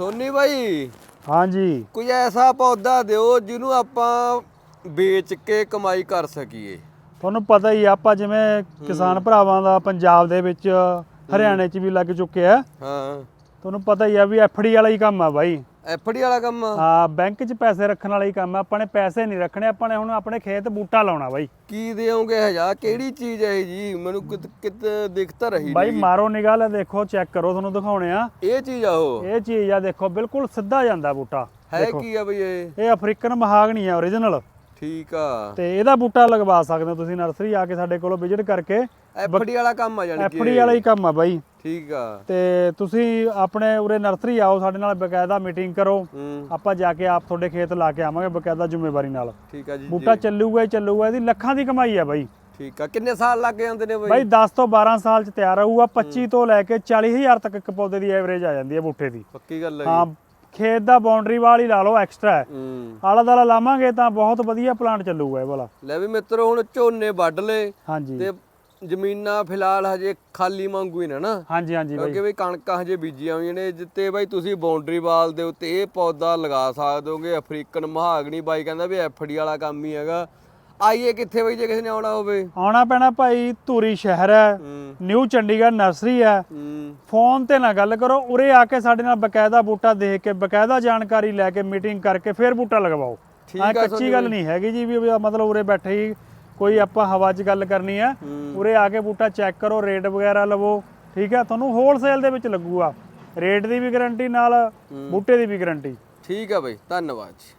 ਸੋਨੀ ਭਾਈ ਹਾਂਜੀ। ਕੋਈ ਐਸਾ ਪੌਦਾ ਦਿਓ ਜਿਹਨੂੰ ਆਪਾਂ ਵੇਚ ਕੇ ਕਮਾਈ ਕਰ ਸਕੀਏ। ਤੁਹਾਨੂੰ ਪਤਾ ਹੀ ਆ, ਆਪਾਂ ਜਿਵੇਂ ਕਿਸਾਨ ਭਰਾਵਾਂ ਦਾ ਪੰਜਾਬ ਦੇ ਵਿੱਚ ਹਰਿਆਣੇ 'ਚ ਵੀ ਲੱਗ ਚੁੱਕਿਆ। ਹੈ। ਹਾਂ। ਤੁਹਾਨੂੰ ਪਤਾ ਹੀ ਆ ਵੀ ਐਫਡੀ ਵਾਲਾ ਹੀ ਕੰਮ ਆ ਬਾਈ। ਐਫਡੀ ਵਾਲਾ ਕੰਮ? ਆ? ਆ ਬੈਂਕ 'ਚ ਪੈਸੇ ਰੱਖਣ ਵਾਲਾ ਹੀ ਕੰਮ ਆ। ਆਪਾਂ ਨੇ ਪੈਸੇ ਨਹੀਂ ਰੱਖਣੇ ਆਪਾਂ ਨੇ ਹੁਣ ਆਪਣੇ ਖੇਤ ਬੂਟਾ ਲਾਉਣਾ ਬਾਈ। ਕੀ ਦੇਵੋਗੇ ਹਜਾ ਕਿਹੜੀ ਚੀਜ਼ ਹੈ ਇਹ ਜੀ? ਮੈਨੂੰ ਕਿਤ ਕਿਤ ਦਿਖਤਾ ਰਹੀ ਬਾਈ। ਮਾਰੋ ਨਿਗਾਹ ਲੈ ਦੇਖੋ ਚੈੱਕ ਕਰੋ ਤੁਹਾਨੂੰ ਦਿਖਾਉਣੇ ਆ। ਇਹ ਚੀਜ਼ ਆ ਉਹ? ਇਹ ਚੀਜ਼ ਆ ਦੇਖੋ ਬਿਲਕੁਲ ਸਿੱਧਾ ਜਾਂਦਾ ਬੂਟਾ। ਹੈ ਕੀ ਆ ਬਈ ਇਹ? ਇਹ ਅਫਰੀਕਨ ਮਹਾਗਣੀ ਆ origignal ਠੀਕ ਆ। ਤੇ ਇਹਦਾ ਬੂਟਾ ਲਗਵਾ ਸਕਦੇ ਹੋ ਤੁਸੀਂ ਨਰਸਰੀ ਆ ਕੇ ਸਾਡੇ ਕੋਲੋਂ ਵਿਜ਼ਿਟ ਕਰਕੇ। ਐਫਡੀ ਵਾਲਾ ਕੰਮ ਆ ਜਾਣੀ ਐਫਡੀ ਵਾਲਾ ਹੀ ਕੰਮ ਆ ਬਾਈ। ਠੀਕ ਆ। ਤੇ ਤੁਸੀਂ ਆਪਣੇ ਉਰੇ ਨਰਸਰੀ ਆਓ ਸਾਡੇ ਨਾਲ ਬਕਾਇਦਾ ਮੀਟਿੰਗ ਕਰੋ। ਆਪਾਂ ਜਾ ਕੇ ਆਪ ਤੁਹਾਡੇ ਖੇਤ ਲਾ ਕੇ ਆਵਾਂਗੇ ਬਕਾਇਦਾ ਜ਼ਿੰਮੇਵਾਰੀ ਨਾਲ। ਠੀਕ ਆ ਜੀ ਬੂਟਾ। ਚੱਲੂਗਾ ਹੀ ਚੱਲੂਗਾ ਇਹਦੀ ਲੱਖਾਂ ਦੀ ਕਮਾਈ ਆ ਬਾਈ। ਠੀਕ ਆ। ਕਿੰਨੇ ਸਾਲ ਲੱਗ ਜਾਂਦੇ ਨੇ ਬਾਈ? ਬਈ 10 ਤੋਂ 12 ਸਾਲ ਚ ਤਿਆਰ ਹੋਊਗਾ 25 ਤੋਂ ਲੈ ਕੇ 40000 ਤੱਕ ਇੱਕ ਪੌਦੇ ਦੀ ਐਵਰੇਜ ਆ ਜਾਂਦੀ ਹੈ ਬੂਟੇ ਦੀ। ਪੱਕੀ ਗੱਲ ਹੈ ਹਾਂ ਖੇਤ ਦਾ ਬਾਉਂਡਰੀ ਵਾਲ ਹੀ ਲਾ ਲਓ ਐਕਸਟਰਾ ਹੈ। ਆਲਾ ਦਾਲਾ ਲਾਵਾਂਗੇ ਤਾਂ ਬਹੁਤ ਵਧੀਆ ਪਲਾਂਟ ਚੱਲੂਗਾ ਇਹ ਵਾਲਾ। ਲੈ ਵੀ ਮਿੱਤਰੋ ਹੁਣ ਝੋਨੇ ਵੱਢ ਲਏ। ਹਾਂਜੀ। ਤੇ ਜ਼ਮੀਨਾਂ ਫਿਲਹਾਲ ਹਜੇ ਖਾਲੀ ਮੰਗੂ ਹੀ ਨੇ ਨਾ। ਹਾਂਜੀ ਹਾਂਜੀ ਬਾਈ। ਕਿਉਂਕਿ ਬਈ ਕਣਕਾਂ ਹਜੇ ਬੀਜੀਆਂ ਹੋਈਆਂ ਨੇ ਜਿੱਤੇ ਬਾਈ ਤੁਸੀਂ ਬਾਉਂਡਰੀ ਵਾਲ ਦੇ ਉੱਤੇ ਇਹ ਪੌਦਾ ਲਗਾ ਸਕਦੇ ਹੋਗੇ ਅਫਰੀਕਨ ਮਹਾਗਣੀ। ਬਾਈ ਕਹਿੰਦਾ ਵੀ ਐਫਡੀ ਵਾਲਾ ਕੰਮ ਹੀ ਹੈਗਾ। ਆਈਏ ਕਿੱਥੇ ਬਈ ਜੇ ਕਿਸੇ ਨੇ ਆਉਣਾ ਹੋਵੇ? ਆਉਣਾ ਪੈਣਾ ਭਾਈ ਧੂਰੀ ਸ਼ਹਿਰ ਹੈ ਨਿਊ ਚੰਡੀਗੜ੍ਹ ਨਰਸਰੀ ਹੈ। ਫੋਨ ਤੇ ਨਾ ਗੱਲ ਕਰੋ ਉਰੇ ਆ ਕੇ ਸਾਡੇ ਨਾਲ ਬਕਾਇਦਾ ਬੂਟਾ ਦੇਖ ਕੇ ਬਕਾਇਦਾ ਜਾਣਕਾਰੀ ਲੈ ਕੇ ਮੀਟਿੰਗ ਕਰਕੇ ਫਿਰ ਬੂਟਾ ਲਗਵਾਓ। ਠੀਕ ਹਾਂ ਕੱਚੀ ਗੱਲ ਨਹੀਂ ਹੈਗੀ ਜੀ ਵੀ ਮਤਲਬ ਉਰੇ ਬੈਠੇ ਹੀ ਕੋਈ ਆਪਾਂ ਹਵਾ 'ਚ ਗੱਲ ਕਰਨੀ ਹੂੰ। ਉਰੇ ਆ ਕੇ ਬੂਟਾ ਚੈੱਕ ਕਰੋ ਰੇਟ ਵਗੈਰਾ ਲਵੋ ਠੀਕ ਹੈ ਤੁਹਾਨੂੰ ਹੋਲਸੇਲ ਦੇ ਵਿੱਚ ਲੱਗੂਗਾ। ਰੇਟ ਦੀ ਵੀ ਗਾਰੰਟੀ ਨਾਲ ਬੂਟੇ ਦੀ ਵੀ ਗਾਰੰਟੀ ਠੀਕ ਆ ਬਈ ਧੰਨਵਾਦ ਜੀ।